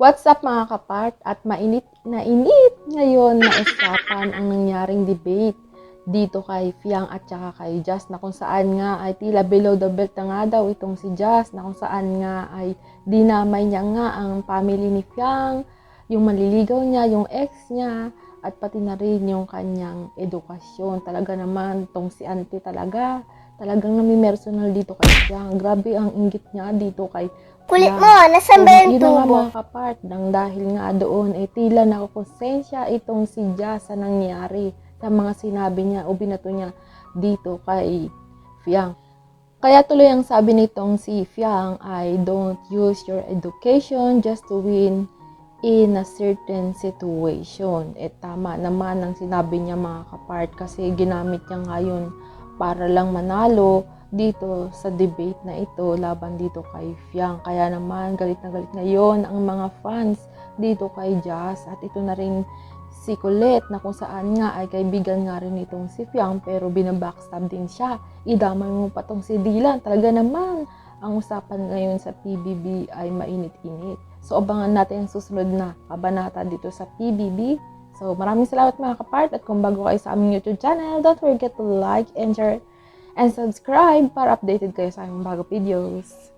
What's up mga kapart? At mainit na init ngayon na usapan ang nangyaring debate dito kay Fiang at saka kay Jazz na kung saan nga ay tila below the belt na nga daw itong si Jazz na kung saan nga ay dinamay niya nga ang family ni Fiang, yung manliligaw niya, yung ex niya, at pati na rin yung kanyang edukasyon. Talaga naman, tong si auntie talaga, talagang nami-personal dito kay Fiang. Grabe ang inggit niya dito kay Kulit mo, nasan ba yung yun tubo? mga kapart, nang dahil nga doon, eh tila nakukonsensya itong si Jazz sa nangyari sa mga sinabi niya o binato niya dito kay Fiang. Kaya tuloy ang sabi nitong si Fiang ay don't use your education just to win in a certain situation. Eh tama naman ang sinabi niya mga kapart kasi ginamit niya ngayon para lang manalo dito sa debate na ito laban dito kay Fiang. Kaya naman galit na galit ngayon ang mga fans dito kay Jazz at ito na rin si Colette na kung saan nga ay kaibigan nga rin itong si Fiang pero binabackstab din siya. Idamay mo pa tong si Dylan. Talaga naman ang usapan ngayon sa PBB ay mainit-init. So abangan natin ang susunod na kabanata dito sa PBB. So maraming salamat mga kapart at kung bago kayo sa aming YouTube channel, don't forget to like and and subscribe para updated kayo sa aming bago videos.